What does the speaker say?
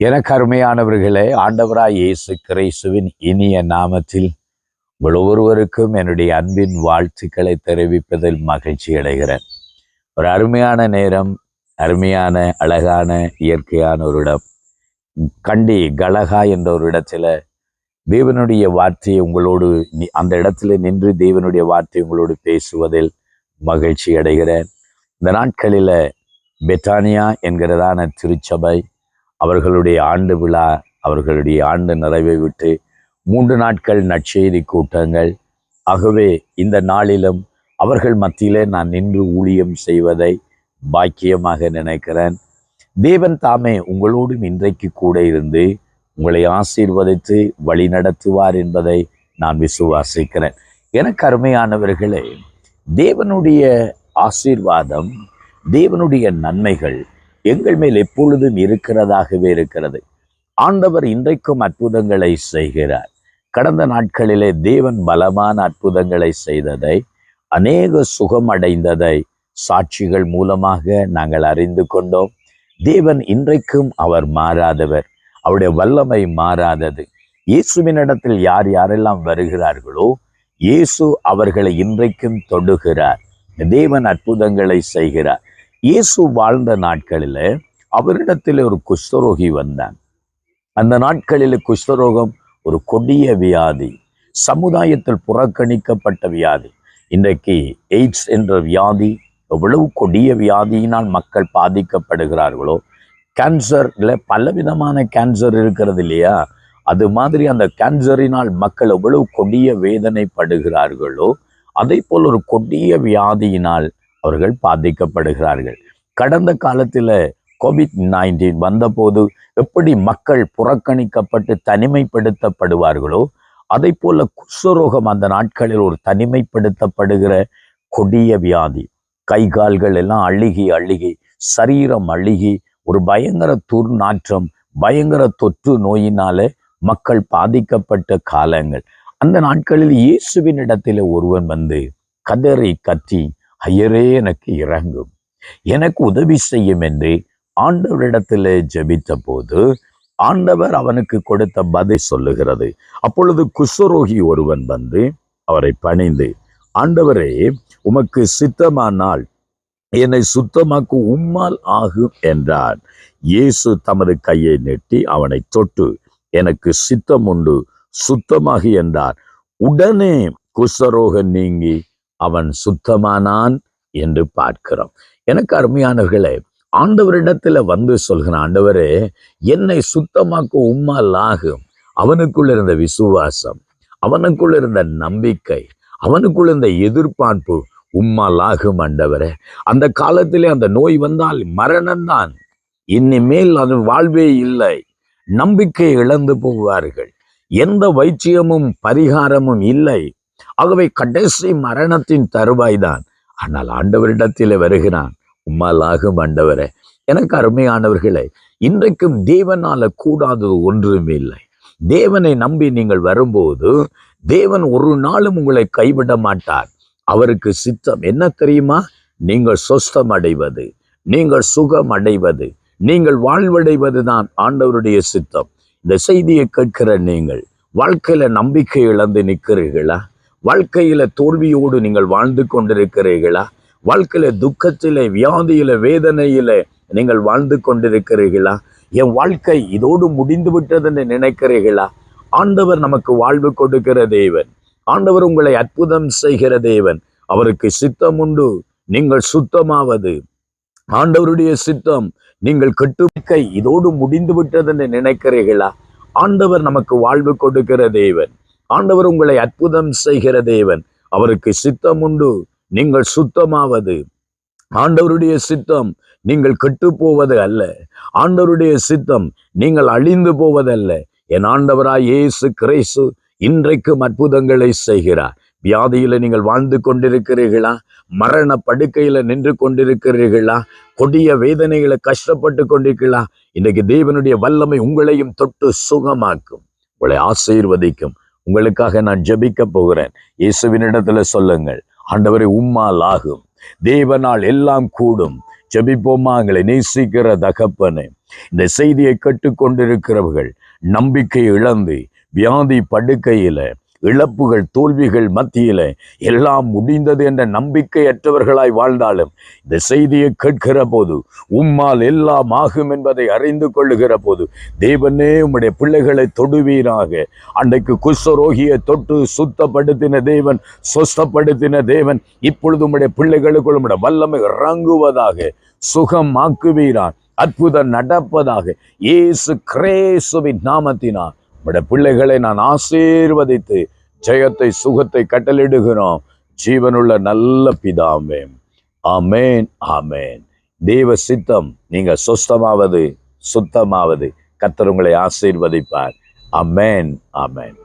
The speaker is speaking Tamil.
எனக்கு அருமையானவர்களே ஆண்டவராய் இயேசு கிரைசுவின் இனிய நாமத்தில் உங்கள் ஒவ்வொருவருக்கும் என்னுடைய அன்பின் வாழ்த்துக்களை தெரிவிப்பதில் மகிழ்ச்சி அடைகிறேன். ஒரு அருமையான நேரம் அருமையான அழகான இயற்கையான ஒரு இடம். கண்டி கலகா என்ற ஒரு இடத்துல தேவனுடைய வார்த்தையை உங்களோடு அந்த இடத்துல நின்று தேவனுடைய வார்த்தை உங்களோடு பேசுவதில் மகிழ்ச்சி அடைகிறேன். இந்த நாட்களில் பெட்டானியா என்கிறதான திருச்சபை அவர்களுடைய ஆண்டு விழா அவர்களுடைய ஆண்டு நிறைவை விட்டு மூன்று நாட்கள் நற்செய்தி கூட்டங்கள். ஆகவே இந்த நாளிலும் அவர்கள் மத்தியிலே நான் நின்று ஊழியம் செய்வதை பாக்கியமாக நினைக்கிறேன். தேவன் தாமே உங்களோடும் இன்றைக்கு கூட இருந்து உங்களை ஆசீர்வதித்து வழி நடத்துவார் என்பதை நான் விசுவாசிக்கிறேன். எனக்கு அருமையானவர்களே தேவனுடைய ஆசீர்வாதம் தேவனுடைய நன்மைகள் எங்கள் மேல் எப்பொழுதும் இருக்கிறதாகவே இருக்கிறது. ஆண்டவர் இன்றைக்கும் அற்புதங்களை செய்கிறார். கடந்த நாட்களிலே தேவன் பலமான அற்புதங்களை செய்ததை அநேக சுகம் அடைந்ததை சாட்சிகள் மூலமாக நாங்கள் அறிந்து கொண்டோம். தேவன் இன்றைக்கும் அவர் மாறாதவர். அவருடைய வல்லமை மாறாதது. இயேசுவினிடத்தில் யார் யாரெல்லாம் வருகிறார்களோ இயேசு அவர்களை இன்றைக்கும் தொடுகிறார். தேவன் அற்புதங்களை செய்கிறார். இயேசு வாழ்ந்த நாட்களில் அவரிடத்தில் ஒரு குஷ்டரோகி வந்தான். அந்த நாட்களில் குஷ்டரோகம் ஒரு கொடிய வியாதி சமுதாயத்தில் புறக்கணிக்கப்பட்ட வியாதி இன்றைக்கு எய்ட்ஸ் என்ற வியாதி எவ்வளவு கொடிய வியாதியினால் மக்கள் பாதிக்கப்படுகிறார்களோ கேன்சர்ல பலவிதமான கேன்சர் இருக்கிறது இல்லையா? அது மாதிரி அந்த கேன்சரினால் மக்கள் எவ்வளவு கொடிய வேதனைப்படுகிறார்களோ அதே போல் ஒரு கொடிய வியாதியினால் அவர்கள் பாதிக்கப்படுகிறார்கள். கடந்த காலத்தில் கோவிட் நைன்டீன் வந்தபோது எப்படி மக்கள் புறக்கணிக்கப்பட்டு தனிமைப்படுத்தப்படுவார்களோ அதை போல குஷ்டரோகம் அந்த நாட்களில் ஒரு தனிமைப்படுத்தப்படுகிற கொடிய வியாதி. கை கால்கள் எல்லாம் அழுகி அழுகி சரீரம் அழுகி ஒரு பயங்கர துர்நாற்றம் பயங்கர தொற்று நோயினால மக்கள் பாதிக்கப்பட்ட காலங்கள். அந்த நாட்களில் இயேசுவின் இடத்தில் ஒருவன் வந்து கதறி கத்தி ஐயரே எனக்கு இறங்கும். எனக்கு உதவி செய்யும் என்று ஆண்டவரிடத்தில் ஜெபித்த போது ஆண்டவர் அவனுக்கு கொடுத்த பதில் சொல்லுகிறது. அப்பொழுது குஷ்டரோகி ஒருவன் வந்து அவரை பணிந்து ஆண்டவரே உமக்கு சித்தமானால் என்னை சுத்தமாக்கு உம்மால் ஆகும் என்றான். இயேசு தமது கையை நெட்டி அவனை தொட்டு எனக்கு சித்தம் உண்டு சுத்தமாகி என்றார். உடனே குஷ்டரோகம் நீங்கி அவன் சுத்தமானான் என்று பார்க்கிறோம். எனக்கு அருமையானவர்களே ஆண்டவரிடத்துல வந்து சொல்கிறான் ஆண்டவரே என்னை சுத்தமாக்க உம்மால் ஆகும் அவனுக்குள்ள இருந்த விசுவாசம் அவனுக்குள்ள இருந்த நம்பிக்கை அவனுக்குள்ள இருந்த எதிர்பார்ப்பு உம்மால் ஆகும் ஆண்டவரே. அந்த காலத்திலே அந்த நோய் வந்தால் மரணம்தான் இனிமேல் அது வாழ்வே இல்லை. நம்பிக்கை இழந்து போவார்கள். எந்த வைச்சியமும் பரிகாரமும் இல்லை. ஆகவே கடைசி மரணத்தின் தருவாய்தான். ஆனால் ஆண்டவரிடத்தில் வருகிறான் உம்மாலாகும் ஆண்டவரே எனக்கு அருமையானவர்களே இன்றைக்கும் தேவனால கூடாதது ஒன்றும் இல்லை. தேவனை நம்பி நீங்கள் வரும்போது தேவன் ஒரு நாளும் உங்களை கைவிட மாட்டார். அவருக்கு சித்தம் என்ன தெரியுமா? நீங்கள் சொஸ்தம் அடைவது நீங்கள் சுகம் அடைவது நீங்கள் வாழ்வடைவது தான் ஆண்டவருடைய சித்தம். இந்த செய்தியை கேட்கிற நீங்கள் வாழ்க்கையில நம்பிக்கை இழந்து நிற்கிறீர்களா? வாழ்க்கையில தோல்வியோடு நீங்கள் வாழ்ந்து கொண்டிருக்கிறீர்களா? வாழ்க்கையில துக்கத்தில வியாதியில வேதனையில நீங்கள் வாழ்ந்து கொண்டிருக்கிறீர்களா? என் வாழ்க்கை இதோடு முடிந்து விட்டதுன்னு நினைக்கிறீர்களா? ஆண்டவர் நமக்கு வாழ்வு கொடுக்கிற தேவன். ஆண்டவர் உங்களை அற்புதம் செய்கிற தேவன். அவருக்கு சித்தம் உண்டு நீங்கள் சுத்தமாவது. ஆண்டவருடைய சித்தம் நீங்கள் கட்டுக்கை இதோடு முடிந்து விட்டதுன்னு நினைக்கிறீர்களா? ஆண்டவர் நமக்கு வாழ்வு கொடுக்கிற தேவன். ஆண்டவர் உங்களை அற்புதம் செய்கிற தேவன். அவருக்கு சித்தம் உண்டு. நீங்கள் சுத்தமாவது. ஆண்டவருடைய சித்தம் நீங்கள் கெட்டு போவது அல்ல. ஆண்டவருடைய சித்தம் நீங்கள் அழிந்து போவதல்ல என் ஆண்டவராய் இயேசு கிரேசு இன்றைக்கும் அற்புதங்களை செய்கிறார். வியாதியில நீங்கள் வாழ்ந்து கொண்டிருக்கிறீர்களா? மரண படுக்கையில நின்று கொண்டிருக்கிறீர்களா? கொடிய வேதனைகளை கஷ்டப்பட்டு கொண்டிருக்கலாம் இன்றைக்கு தேவனுடைய வல்லமை உங்களையும் தொட்டு சுகமாக்கும். உங்களை ஆசீர்வதிக்கும். உங்களுக்காக நான் ஜபிக்க போகிறேன். இயேசுவினிடத்துல சொல்லுங்கள் ஆண்டவரை உம்மால் ஆகும். தேவனால் எல்லாம் கூடும். ஜெபிப்போமா எங்களை நேசிக்கிற தகப்பனே. இந்த செய்தியை கேட்டுக்கொண்டிருக்கிறவர்கள் நம்பிக்கை இழந்து வியாதி படுக்கையில இழப்புகள் தோல்விகள் மத்தியில் எல்லாம் முடிந்தது என்ற நம்பிக்கையற்றவர்களாய் வாழ்ந்தாலும் இந்த செய்தியை கேட்கிற போது உம்மால் எல்லாம் ஆகும் என்பதை அறிந்து கொள்ளுகிற போது தேவனே உம்முடைய பிள்ளைகளை தொடுவீராக. அன்றைக்கு குஷ்டரோகியை தொட்டு சுத்தப்படுத்தின தேவன் சொஸ்தப்படுத்தின தேவன் இப்பொழுது உம்முடைய பிள்ளைகளுக்குள் உம்முடைய வல்லமை இறங்குவதாக சுகமாக்குவீரான் அற்புதம் நடப்பதாக இயேசு கிரேசுவின் நாமத்தினான் உம்முடைய பிள்ளைகளை நான் ஆசீர்வதித்து ஜெயத்தை சுகத்தை கட்டளிடுகிறோம் ஜீவனுள்ள நல்ல பிதாமே ஆமேன் ஆமேன். தேவ சித்தம் நீங்க சொஸ்தமாவது சுத்தமாவது கத்தர் உங்களை ஆசீர்வதிப்பார். அமேன் ஆமேன்.